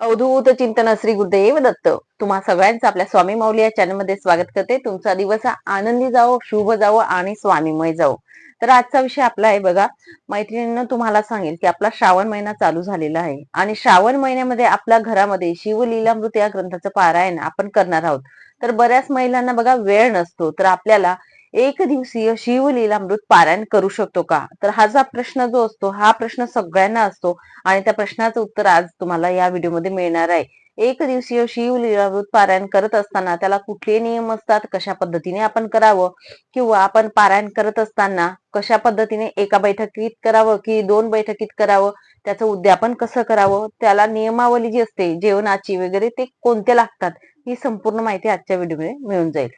अवधूत चिंतन श्री गुरुदेव दत्त. तुम्हा सगळ्यांचं आपल्या स्वामी माऊली या चॅनलमध्ये स्वागत करते. तुमचा दिवस आनंदी जावो शुभ जावो आणि स्वामीमय जावो. तर आजचा विषय आपला आहे बघा. मैत्रिणींना तुम्हाला सांगेल की आपला श्रावण महिना चालू झालेला आहे. आणि श्रावण महिन्यामध्ये आपल्या घरामध्ये शिवलीलामृत या ग्रंथाचं पारायण आपण करणार आहोत. तर बऱ्याच महिलांना बघा वेळ नसतो. तर आपल्याला एक दिवसीय शिवलीलामृत पारायण करू शकतो का? तर हा जो प्रश्न जो असतो हा प्रश्न सगळ्यांना असतो आणि त्या प्रश्नाचं उत्तर आज तुम्हाला या व्हिडिओमध्ये मिळणार आहे. एक दिवसीय शिवलीलामृत पारायण करत असताना त्याला कुठले नियम असतात? कशा पद्धतीने आपण करावं? किंवा आपण पारायण करत असताना कशा पद्धतीने एका बैठकीत करावं की दोन बैठकीत करावं? त्याचं उद्यापन कसं करावं? त्याला नियमावली जी असते जेवणाची वगैरे ते कोणते लागतात? ही संपूर्ण माहिती आजच्या व्हिडिओमध्ये मिळून जाईल.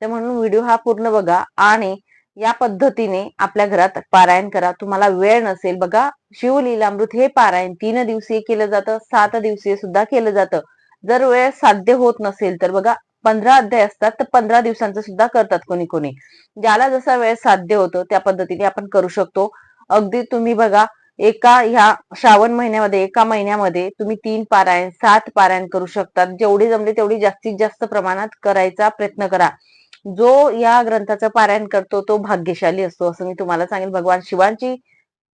तर म्हणून व्हिडिओ हा पूर्ण बघा आणि या पद्धतीने आपल्या घरात पारायण करा. तुम्हाला वेळ नसेल बघा. शिवलीलामृत हे पारायण तीन दिवसीय केलं जातं सात दिवसीय सुद्धा केलं जातं. जर वेळ साध्य होत नसेल तर बघा पंधरा अध्याय असतात तर पंधरा दिवसांचं सुद्धा करतात कोणी कोणी. ज्याला जसा वेळ साध्य होतो त्या पद्धतीने आपण करू शकतो. अगदी तुम्ही बघा एका ह्या श्रावण महिन्यामध्ये एका महिन्यामध्ये तुम्ही तीन पारायण सात पारायण करू शकतात. जेवढी जमले तेवढी जास्तीत जास्त प्रमाणात करायचा प्रयत्न करा. जो या ग्रंथाचं पारायण करतो तो भाग्यशाली असतो असं मी तुम्हाला सांगेल भगवान शिवांची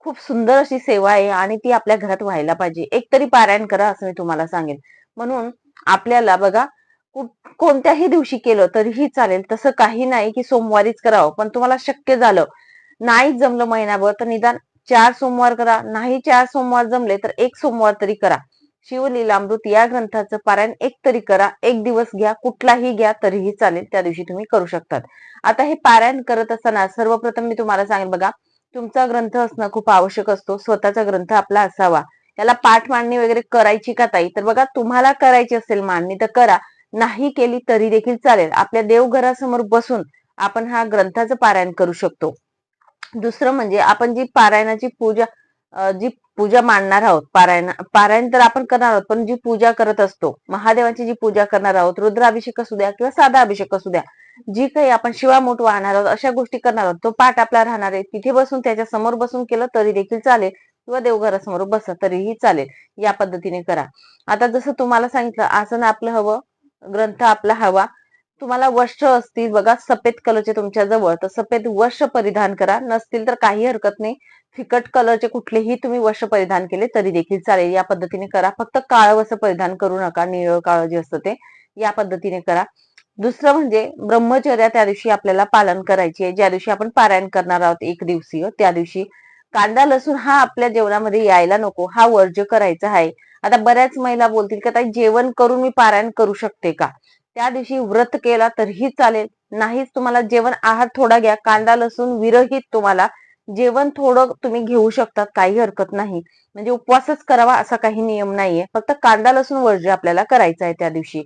खूप सुंदर अशी सेवा आहे आणि ती आपल्या घरात व्हायला पाहिजे. एक तरी पारायण करा असं मी तुम्हाला सांगेन. म्हणून आपल्याला बघा कोणत्याही दिवशी केलं तरीही चालेल. तसं काही नाही की सोमवारीच करावं पण तुम्हाला शक्य झालं. नाही जमलं महिनाभर तर निदान चार सोमवार करा. नाही चार सोमवार जमले तर एक सोमवार तरी करा. शिवलीलामृत या ग्रंथाचं पारायण एक तरी करा. एक दिवस घ्या कुठलाही घ्या तरीही चालेल. त्या दिवशी तुम्ही करू शकतात. आता हे पारायण करत असताना सर्वप्रथम मी तुम्हाला सांगेन बघा तुमचा ग्रंथ असणं खूप आवश्यक असतो. स्वतःचा ग्रंथ आपला असावा. त्याला पाठ मांडणी वगैरे करायची का ताई? तर बघा तुम्हाला करायची असेल मांडणी तर करा. नाही केली तरी देखील चालेल. आपल्या देवघरासमोर बसून आपण हा ग्रंथाचं पारायण करू शकतो. दुसरं म्हणजे आपण जी पारायणाची पूजा जी पूजा मांडणार आहोत पारायण पारायण तर आपण करणार आहोत पण जी पूजा करत असतो महादेवाची जी पूजा करणार आहोत रुद्राभिषेक असू द्या किंवा साधा अभिषेक असू द्या जी काही आपण शिवामोठ वाहणार आहोत अशा गोष्टी करणार आहोत तो पाठ आपला राहणार आहे तिथे बसून त्याच्यासमोर बसून केलं तरी देखील चालेल किंवा देवघरासमोर बसा तरीही चालेल या पद्धतीने करा. आता जसं तुम्हाला सांगितलं आसन आपलं हवं ग्रंथ आपला हवा तुम्हाला वस्त्र असतील बघा सफेद कलरचे तुमच्या जवळ तर सफेद वस्त्र परिधान करा. नसतील तर काही हरकत नाही. फिकट कलरचे कुठलेही तुम्ही वस्त्र परिधान केले तरी देखील चालेल. या पद्धतीने करा. फक्त काळं वस्त्र परिधान करू नका. निळ काळं जे असतं ते या पद्धतीने करा. दुसरं म्हणजे ब्रह्मचर्या त्या दिवशी आपल्याला पालन करायची आहे. ज्या दिवशी आपण पारायण करणार आहोत एक दिवसीय त्या दिवशी कांदा लसूण हा आपल्या जेवणामध्ये यायला नको. हा वर्ज करायचा आहे. आता बऱ्याच महिला बोलतील की आता जेवण करून मी पारायण करू शकते का? त्या दिवशी व्रत केला तरीही चालेल. नाहीच तुम्हाला जेवण आहार थोडा घ्या. कांदा लसूण विरहित तुम्हाला जेवण थोडं तुम्ही घेऊ शकतात काही हरकत नाही. म्हणजे उपवासच करावा असा काही नियम नाहीये. फक्त कांदा लसूण वर्ज आपल्याला करायचा आहे त्या दिवशी.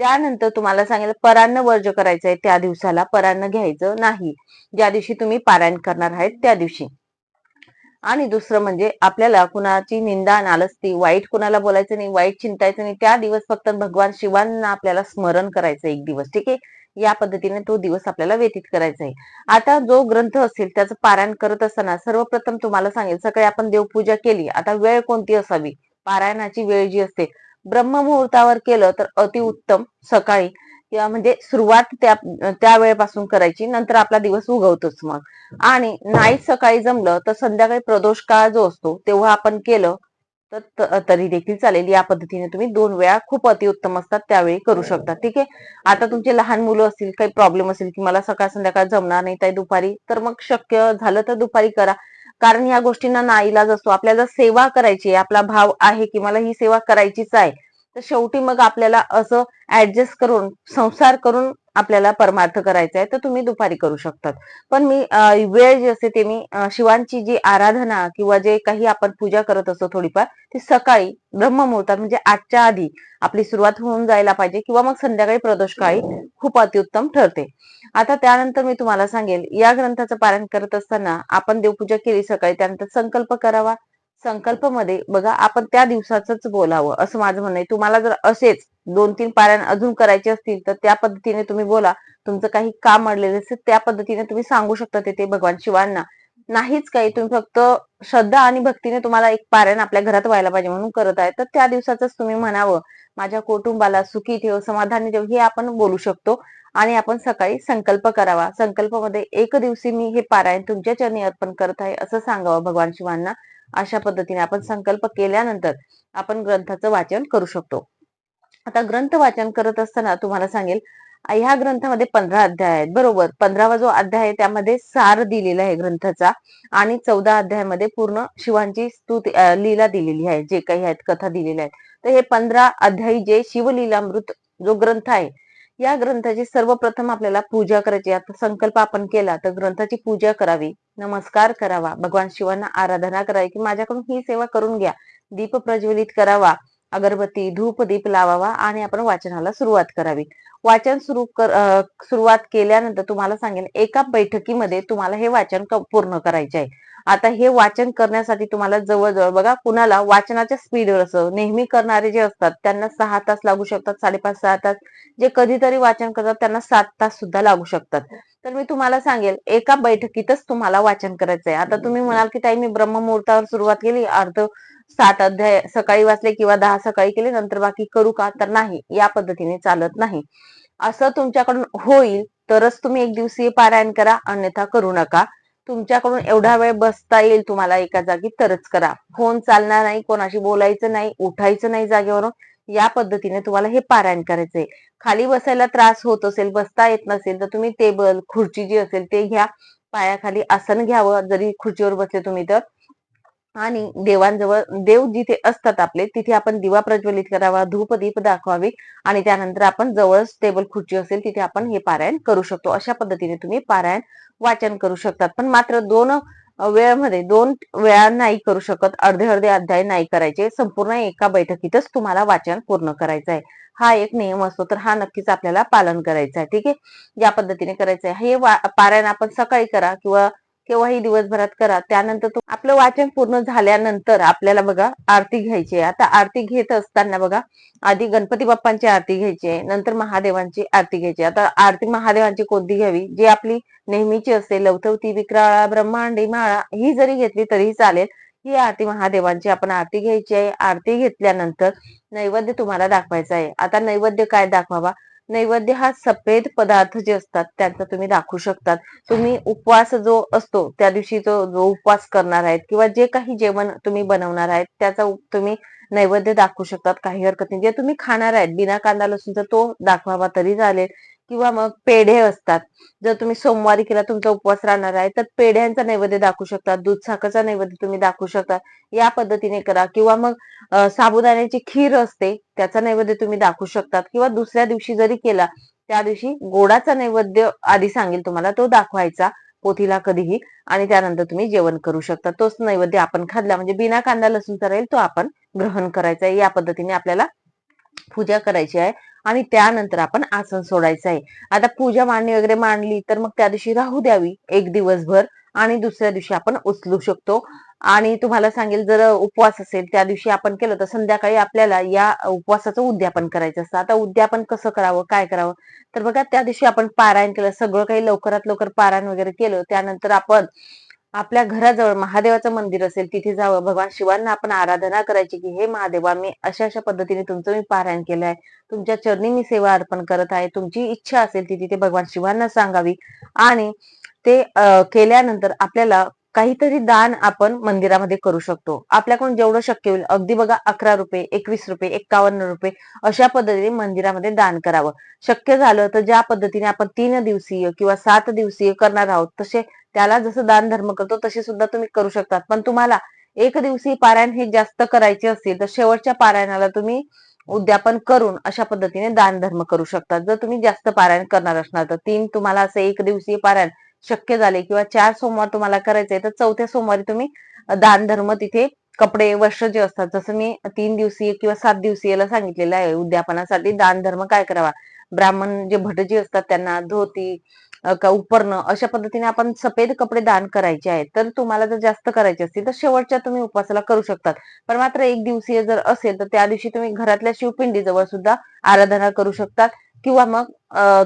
त्यानंतर तुम्हाला सांगेल परान्न वर्ज करायचं आहे त्या दिवसाला. परान्न घ्यायचं नाही. ज्या दिवशी तुम्ही पारायण करणार आहेत त्या दिवशी. आणि दुसरं म्हणजे आपल्याला कुणाची निंदा नालस्ती वाईट कुणाला बोलायचं नाही वाईट चिंतायचं नाही त्या दिवस फक्त भगवान शिवांना आपल्याला स्मरण करायचं एक दिवस ठीक आहे? या पद्धतीने तो दिवस आपल्याला व्यतीत करायचा आहे. आता जो ग्रंथ असेल त्याचं पारायण करत असताना सर्वप्रथम तुम्हाला सांगेल सकाळी आपण देवपूजा केली आता वेळ कोणती असावी? पारायणाची वेळ जी असते ब्रह्ममुहूर्तावर केलं तर अतिउत्तम सकाळी. किंवा म्हणजे सुरुवात त्या त्या वेळेपासून करायची नंतर आपला दिवस उगवतोच मग. आणि नाही सकाळी जमलं तर संध्याकाळी प्रदोष काळ जो असतो तेव्हा आपण केलं तर तरी देखील चालेल. या पद्धतीने तुम्ही दोन वेळा खूप अतिउत्तम असतात त्यावेळी करू शकता. ठीक आहे? आता तुमचे लहान मुलं असतील काही प्रॉब्लेम असेल की मला सकाळ संध्याकाळ जमणार नाही ताई दुपारी तर मग शक्य झालं तर दुपारी करा. कारण या गोष्टींना नाईलाज असतो. आपल्याला सेवा करायची आपला भाव आहे की मला ही सेवा करायचीच आहे. तर शेवटी मग आपल्याला असं ऍडजस्ट करून संसार करून आपल्याला परमार्थ करायचा आहे तर तुम्ही दुपारी करू शकतात. पण मी वेळ जी असते ते मी शिवांची जी आराधना किंवा जे काही आपण पूजा करत असतो थोडीफार ती सकाळी ब्रह्ममुहूर्तात म्हणजे आजच्या आधी आपली सुरुवात होऊन जायला पाहिजे किंवा मग संध्याकाळी प्रदोष काळी खूप अतिउत्तम ठरते. आता त्यानंतर मी तुम्हाला सांगेल या ग्रंथाचं पारायण करत असताना आपण देवपूजा केली सकाळी त्यानंतर संकल्प करावा संकल्पमध्ये बघा आपण त्या दिवसाच बोलावं असं माझं म्हणणं आहे. तुम्हाला जर असेच दोन तीन पारायण अजून करायचे असतील तर त्या पद्धतीने तुम्ही बोला. तुमचं काही काम अडलेलं असेल त्या पद्धतीने तुम्ही सांगू शकता ते भगवान शिवांना. नाहीच काही तुम्ही फक्त श्रद्धा आणि भक्तीने तुम्हाला एक पारायण आपल्या घरात व्हायला पाहिजे म्हणून करत आहे. तर त्या दिवसाच तुम्ही म्हणावं माझ्या कुटुंबाला सुखी ठेव समाधानी ठेव हे आपण बोलू शकतो. आणि आपण सकाळी संकल्प करावा. संकल्पमध्ये एक दिवशी मी हे पारायण तुमच्या चरणी अर्पण करत आहे असं सांगावं भगवान शिवांना. अशा पद्धतीने आपण संकल्प केल्यानंतर आपण ग्रंथाचं वाचन करू शकतो. आता ग्रंथ वाचन करत असताना तुम्हाला सांगेल ह्या ग्रंथामध्ये पंधरा अध्याय आहेत बरोबर? पंधरावा जो अध्याय आहे त्यामध्ये सार दिलेला आहे ग्रंथाचा आणि चौदा अध्यायामध्ये पूर्ण शिवांची स्तुती लीला दिलेली आहे जे काही आहेत कथा दिलेल्या आहेत. तर हे पंधरा अध्यायी जे शिवलीलामृत जो ग्रंथ आहे या ग्रंथाची सर्वप्रथम आपल्याला पूजा करायची. आता संकल्प आपण केला तर ग्रंथाची पूजा करावी. नमस्कार करावा. भगवान शिवांना आराधना करावी की माझ्याकडून ही सेवा करून घ्या. दीप प्रज्वलित करावा. अगरबत्ती धूप दीप लावावा आणि आपण वाचनाला सुरुवात करावी. वाचन सुरू कर सुरुवात केल्यानंतर तुम्हाला सांगेन एका बैठकीमध्ये तुम्हाला हे वाचन पूर्ण करायचे आहे. आता हे वाचन करण्यासाठी तुम्हाला जवळजवळ बघा कुणाला वाचनाच्या स्पीडवर असं नेहमी करणारे जे असतात त्यांना सहा तास लागू शकतात साडेपाच सहा तास. जे कधीतरी वाचन करतात त्यांना सात तास सुद्धा लागू शकतात. तर मी तुम्हाला सांगेल एका बैठकीतच तुम्हाला वाचन करायचंय. आता तुम्ही म्हणाल की ताई मी ब्रह्ममुहूर्तावर सुरुवात केली अर्ध सात अध्याय सकाळी वाचले किंवा दहा सकाळी केले नंतर बाकी करू का? तर नाही या पद्धतीने चालत नाही. असं तुमच्याकडून होईल तरच तुम्ही एक दिवसीय पारायण करा अन्यथा करू नका. तुमच्याकडून एवढा वेळ बसता येईल तुम्हाला एका जागी तरच करा. फोन चालणार नाही कोणाशी बोलायचं नाही उठायचं नाही जागेवरून या पद्धतीने तुम्हाला हे पारायण करायचंय खाली बसायला त्रास होत असेल बसता येत नसेल तर तुम्ही टेबल खुर्ची जी असेल ते घ्या. पायाखाली आसन घ्यावं जरी खुर्चीवर बसले तुम्ही तर. आणि देवांजवळ देव जिथे असतात आपले तिथे आपण दिवा प्रज्वलित करावा धूप दीप दाखवावी आणि त्यानंतर आपण जवळच टेबल खुर्ची असेल तिथे आपण हे पारायण करू शकतो. अशा पद्धतीने तुम्ही पारायण वाचन करू शकतात. पण मात्र दोन वेळामध्ये दोन वेळा नाही करू शकत. अर्धे अर्धे अध्याय नाही करायचे. संपूर्ण एका बैठकीतच तुम्हाला वाचन पूर्ण करायचं आहे. हा एक नियम असतो तर हा नक्कीच आपल्याला पालन करायचा आहे. ठीक आहे? या पद्धतीने करायचं आहे. हे पारायण आपण सकाळी करा किंवा केव्हाही दिवसभरात करा. त्यानंतर तो आपलं वाचन पूर्ण झाल्यानंतर आपल्याला बघा आरती घ्यायची आहे. आता आरती घेत असताना बघा आधी गणपती बाप्पांची आरती घ्यायची आहे. नंतर महादेवांची आरती घ्यायची आता आरती महादेवांची कोणती घ्यावी? जी आपली नेहमीची असते लवथवती विक्राळा ब्रह्मांडी माळा ही जरी घेतली तरीही चालेल. ही आरती महादेवांची आपण आरती घ्यायची आहे. आरती घेतल्यानंतर नैवेद्य तुम्हाला दाखवायचा आहे. आता नैवेद्य काय दाखवावा? नैवेद्य हा सफेद पदार्थ जे असतात त्यांचा तुम्ही दाखवू शकतात. तुम्ही उपवास जो असतो त्या दिवशी जो जो उपवास करणार आहेत किंवा जे काही जेवण तुम्ही बनवणार आहेत त्याचा तुम्ही नैवेद्य दाखवू शकतात काही हरकत नाही. जे तुम्ही खाणार आहेत बिना कांदा लसूणचा तो दाखवावा तरी चालेल. किंवा मग पेढे असतात. जर तुम्ही सोमवारी केला तुमचा उपवास राहणार आहे तर पेढ्यांचा नैवेद्य दाखवू शकता दूध साखरचा नैवेद्य तुम्ही दाखवू शकता. या पद्धतीने करा किंवा मग साबुदाण्याची खीर असते त्याचा नैवेद्य तुम्ही दाखवू शकतात. किंवा दुसऱ्या दिवशी जरी केला त्या दिवशी गोडाचा नैवेद्य आधी सांगेल तुम्हाला तो दाखवायचा पोथीला कधीही आणि त्यानंतर तुम्ही जेवण करू शकता. तोच नैवेद्य आपण खाल्ला म्हणजे बिना कांदा लसूणचा राहील तो आपण ग्रहण करायचा आहे. या पद्धतीने आपल्याला पूजा करायची आहे. आणि त्यानंतर आपण आसन सोडायचं आहे. आता पूजा मांडणी वगैरे मांडली तर मग त्या दिवशी राहू द्यावी. एक दिवसभर आणि दुसऱ्या दिवशी आपण उचलू शकतो. आणि तुम्हाला सांगेल जर उपवास असेल त्या दिवशी आपण केलं तर संध्याकाळी आपल्याला या उपवासाचं उद्यापन करायचं असतं. आता उद्यापन कसं करावं काय करावं? तर बघा त्या दिवशी आपण पारायण केलं. सगळं काही लवकरात लवकर पारायण वगैरे केलं. त्यानंतर आपण आपल्या घराजवळ महादेवाचं मंदिर असेल तिथे जावं. भगवान शिवांना आपण आराधना करायची की हे महादेवा मी अशा अशा पद्धतीने तुमचं मी पारायण केलं आहे. तुमच्या चरणी मी सेवा अर्पण करत आहे. तुमची इच्छा असेल ती तिथे भगवान शिवांना सांगावी. आणि ते केल्यानंतर आपल्याला काहीतरी दान आपण मंदिरामध्ये करू शकतो. आपल्याकडून जेवढं शक्य होईल अगदी बघा अकरा रुपये एकवीस रुपये एक्कावन्न रुपये अशा पद्धतीने मंदिरामध्ये दान करावं. शक्य झालं तर ज्या पद्धतीने आपण तीन दिवसीय किंवा सात दिवसीय करणार आहोत तसे त्याला जसं दान धर्म करतो तसे सुद्धा तुम्ही करू शकतात. पण तुम्हाला एक दिवशी पारायण हे जास्त करायचे असतील तर शेवटच्या पारायणाला तुम्ही उद्यापन करून अशा पद्धतीने दान धर्म करू शकतात. जर तुम्ही जास्त पारायण करणार असणार तर तीन तुम्हाला असं एक दिवसीय पारायण शक्य झाले किंवा चार सोमवार तुम्हाला करायचे तर चौथ्या सोमवारी तुम्ही दान धर्म तिथे कपडे वस्त्र जे असतात जसं मी तीन दिवसीय किंवा सात दिवसीयला सांगितलेलं आहे उद्यापनासाठी दान धर्म काय करावा? ब्राह्मण जे भट जे असतात त्यांना धोती का उपरणं अशा पद्धतीने आपण सफेद कपडे दान करायचे आहेत. तर तुम्हाला जर जास्त करायचे असतील तर शेवटच्या तुम्ही उपवासाला करू शकतात. पण मात्र एक दिवसीय जर असेल तर त्या दिवशी तुम्ही घरातल्या शिवपिंडी जवळ सुद्धा आराधना करू शकतात. किंवा मग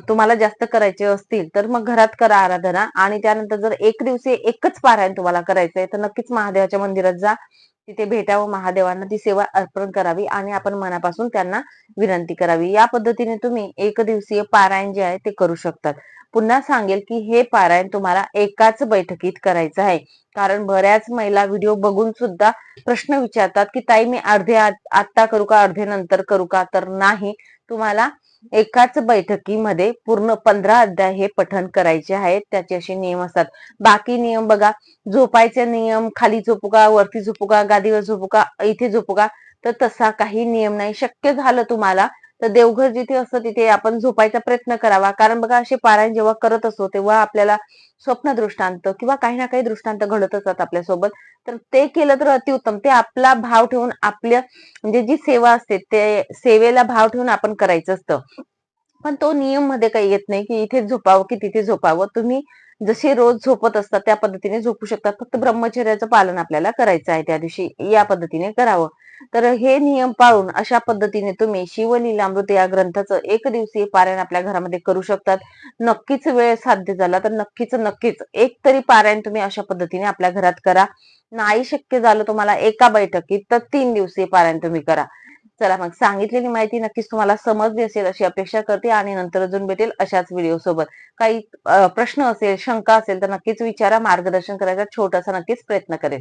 तुम्हाला जास्त करायचे असतील तर मग घरात करा आराधना. आणि त्यानंतर जर एक दिवशी एकच पारायण तुम्हाला करायचंय तर नक्कीच महादेवाच्या मंदिरात जा. तिथे भेटावं महादेवांना ती सेवा अर्पण करावी आणि आपण मनापासून त्यांना विनंती करावी. या पद्धतीने तुम्ही एक दिवसीय पारायण जे आहे ते करू शकतात. पुन्हा सांगेल की हे पारायण तुम्हाला एकाच बैठकीत करायचं आहे. कारण बऱ्याच महिला व्हिडिओ बघून सुद्धा प्रश्न विचारतात की ताई मी अर्धे आत्ता करू का? अर्धे नंतर करू का? तर नाही. तुम्हाला एकाच बैठकीमध्ये पूर्ण पंधरा अध्याय हे पठन करायचे आहेत. त्याचे असे नियम असतात. बाकी नियम बघा. झोपायचे नियम खाली झोपू का? वरती झोपू का? गादीवर झोपू का? इथे झोपू का? तर तसा काही नियम नाही. शक्य झालं तुम्हाला तर देवघर जिथे असतं तिथे आपण झोपायचा प्रयत्न करावा. कारण बघा असे पारायण जेव्हा करत असतो तेव्हा आपल्याला स्वप्न दृष्टांत किंवा काही ना काही दृष्टांत घडत असतात आपल्यासोबत. तर ते केलं तर अतिउत्तम. ते आपला भाव ठेवून आपल्या म्हणजे जी सेवा असते ते सेवेला भाव ठेवून आपण करायचं असतं. पण तो नियममध्ये काही येत नाही की इथे झोपावं की तिथे झोपावं. तुम्ही जसे रोज झोपत असतात त्या पद्धतीने झोपू शकतात फक्त ब्रह्मचर्याचं पालन आपल्याला करायचं आहे त्या दिवशी. या पद्धतीने करावं. तर हे नियम पाळून अशा पद्धतीने तुम्ही शिवलीलामृत या ग्रंथाचं एक दिवसीय पारायण आपल्या घरामध्ये करू शकतात. नक्कीच वेळ साध्य झाला तर नक्कीच नक्कीच एक तरी पारायण तुम्ही अशा पद्धतीने आपल्या घरात करा. नाही शक्य झालं तुम्हाला एका बैठकीत तर तीन दिवसीय पारायण तुम्ही करा. चला मग सांगितलेली माहिती नक्कीच तुम्हाला समजली असेल अशी अपेक्षा करते आणि नंतर अजून भेटेल अशाच व्हिडिओ सोबत. काही प्रश्न असेल शंका असेल तर नक्कीच विचारा मार्गदर्शन करायचा छोटासा नक्कीच प्रयत्न करेल.